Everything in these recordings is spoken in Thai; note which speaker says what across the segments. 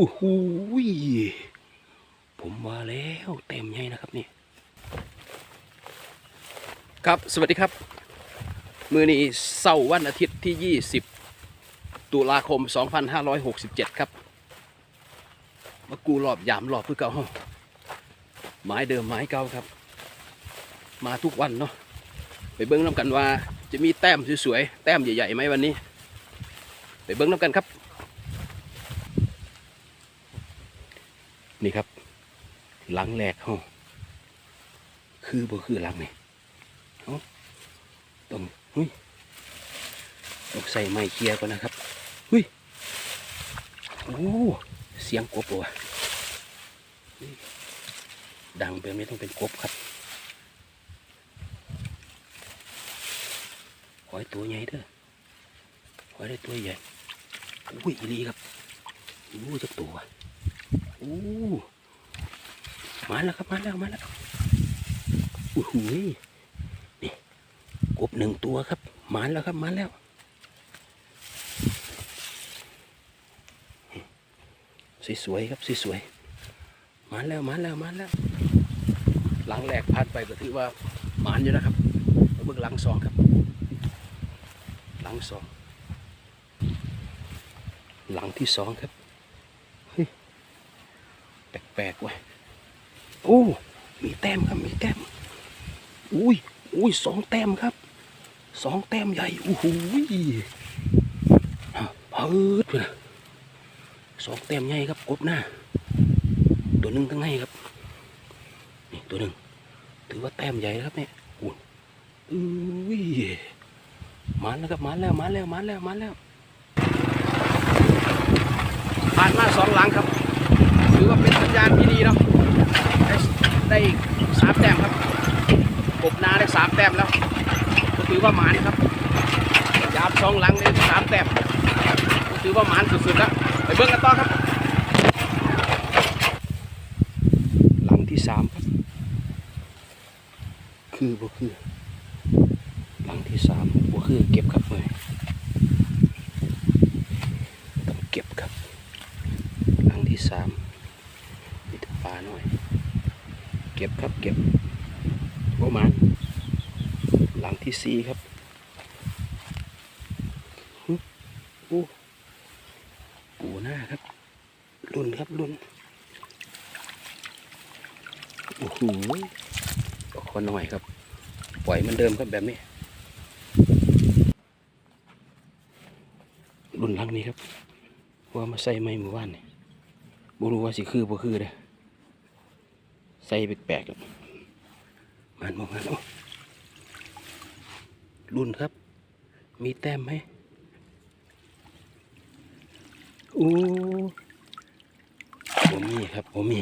Speaker 1: โอ้โหผมว่าแล้วเต็มใหญ่นะครับนี่ ครับสวัสดีครับ มือนี้เสาร์วันอาทิตย์ที่ 20 ตุลาคม 2567 ครับมากูรอบยามรอบเพื่อเก่าไม้เดิมไม้เก่าครับ มาทุกวันเนาะไปเบิ้งน้ำกันว่าจะมีแต้มสวยๆแต้มใหญ่ๆไหมวันนี้ ไปเบิ้งน้ำกันครับ นี่ครับ หลังแรกห้องคือบ่คือหลังนี่เอาต้องหุ้ยต้องใส่ไม้เคลียร์ก่อนนะครับหุ้ยโอ้เสียงกบว่ะดังแบบนี้ต้องเป็นกบครับขอให้ตัวใหญ่เด้อขอให้ได้ตัวใหญ่อุ้ยอีลีครับอู้จะตัว อ้มาแล้วครับมาแล้วมาแล้วโอ้โหนี่กบหนึ่งตัวครับ มาแล้วครับมาแล้วสวยๆครับสวยๆมาแล้วมาแล้วมาแล้ว หลังแรกผ่านไปก็ถือว่าหมานอยู่นะครับเบิ่งหลังสองครับ หลังสองหลังที่สองครับ ปลกๆว่ะโอ้มีแต้มครับมีแต้มอุ้ยอุ้ยสองแต้มครับสองแต้มใหญ่โอ้โหอะเพิดไปนะสองแต้มใหญ่ครับกบหน้า ตัวหนึ่งทั้งให้ครับนี่ตัวหนึ่งถือว่าแต้มใหญ่ครับเนี่ยอุ้ยอุ้ยมาแล้วครับมาแล้วมาแล้วมาแล้วมาแล้วผ่านมาสองหลังครับ ว่าเป็นสัญญาณที่ดีเนาะได้ได้อีกสามแต้มครับกบนาได้สามแต้มแล้วก็ถือว่าหมานครับยามสองหลังได้สามแต้มก็ถือว่าหมานสุดๆแล้วไปเบิ่งกันต่อครับ หลังที่สามครับคือบ่คือ หลังที่สามบ่คือเก็บครับเลยต้องเก็บครับ หลังที่สามแต่ปลาหน่อย เก็บครับเก็บโประมาณหลังที่สี่ครับฮึโอ้ปูหน้าครับรุ่นครับรุ่นโอ้โหขอหน่อยครับ ปล่อยมันเดิมครับแบบนี้รุ่นลังนี้ครับ ว่ามาใส่ไม้หมู่บ้านนี่บ่รู้ว่าสิคือบ่คือเด้อ ใส่แปลกๆมันมองมันโอ้รุ่นครับ มีแต้มไหมโอ้ผมมีครับผมมี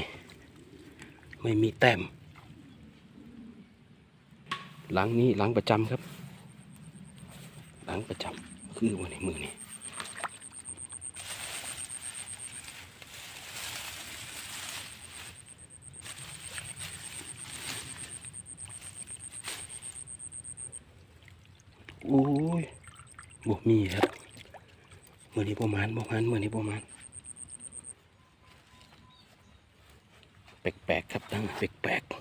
Speaker 1: ไม่มีแต้ม หลังนี้หลังประจำครับ หลังประจำคือวันนี้มือนี้ อ้ยบวมีครับเมือนี้ประมาณประมาณมือนี้ประมาณแปลกๆครับตั้งแปลกๆ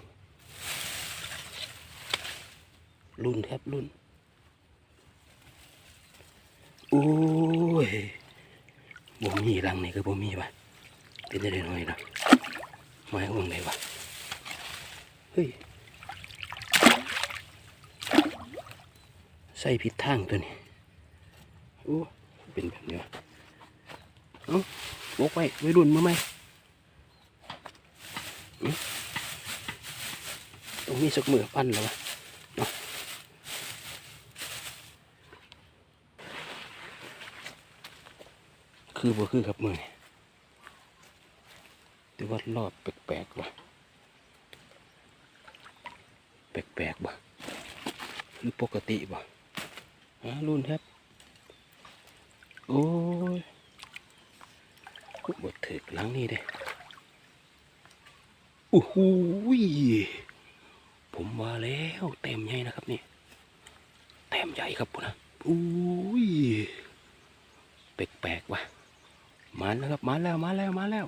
Speaker 1: รุ่นครับรุ่นโอ้ยบ่มีรังนี่ก็บ่มีวะเป็นได้หน่อยนะไม้ห่วงไงวะเฮ้ย ส่ผิดทางตัวนี้โอ้เป็นแบบนี้เอ้าบกไปไว้รุ่นมาไหมอื้อตรงนี้สักมือปั้นแล้ววะเนาะคือบ่คือครับมือนี่แต่ว่ารอบแปลกๆว่ะแปลกๆว่ะหรือปกติบ่ หารุ่นครับ โอ้ยกบดถึกหลังนี่เด้โอ้โหยผมว่าแล้วเต็มใหญ่นะครับนี่เต็มใหญ่ครับพุ่นนะอุ้ยแปลกๆว่ะมาแล้วครับมาแล้วมาแล้วมาแล้ว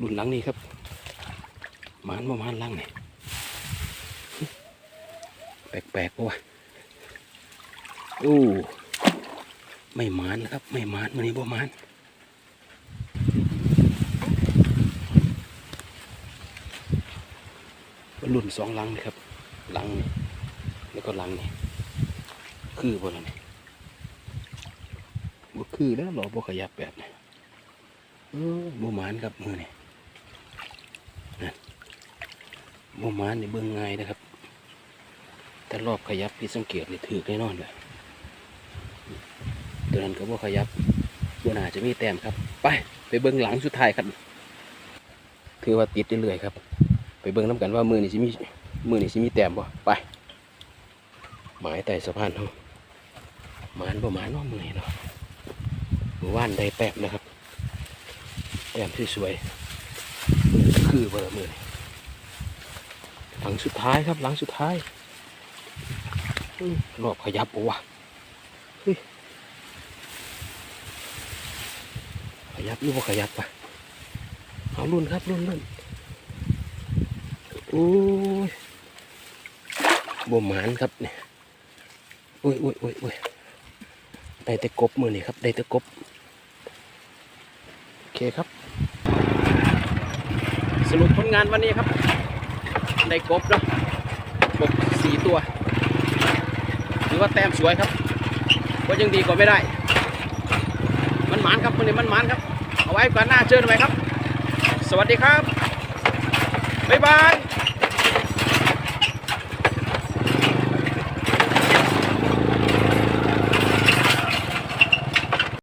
Speaker 1: รุ่นหลังนี้ครับมานประมาณลังนี่ แปลกๆปะวะอู้ไม่หมานนะครับ ไม่หมานวันนี้บ่หมานรุ่นสองลังนี่ครับลังนี่แล้วก็ลังนี่คือบ่ละนี่บ่คือแล้วหรอบ่ขยับแบบนี้เออบ่หมานครับมือนี่โมมานในเบื้องง่ายนะครับ แต่รอบขยับที่สังเกตนี่ถือแน่นอนเลยตัวนั้นก็บ่ขยับบัวหนาจะมีแต้มครับ ไป ไปเบื้องหลังสุดท้ายครับถือว่าติดเรื่อยๆครับ ไปเบื้องน้ำกันว่ามือนี่สิมีมือนี่สิมีแต้มบ่ไป หมายแต่สะพานเนาหมานบ่หมานเนามือนี่เนาะมือว่านได้แต้มนะครับ แต้มที่สวยๆคือเบอร์มือหลังสุดท้ายครับหลังสุดท้าย รอบขยับโอ้วะเฮ้ยขยับหรือว่าขยับปะเอารุ่นครับรุ่นรุ่นโอ้ยบ่หมานครับเนี่ยโอ้ยโอ้ยโอ้ยโอ้ยได้แต่กบมือนี่ครับได้แต่กบโอเคครับ สรุปผลงานวันนี้ครับ ได้กบเนาะกบสี่ตัว ถือว่าแต้มสวยครับก็ยังดีกว่าไม่ได้ มันหมานครับคนนี้มันหมานครับ เอาไว้ก่อนหน้าเจอกันใหมครับ สวัสดีครับ บ๊ายบาย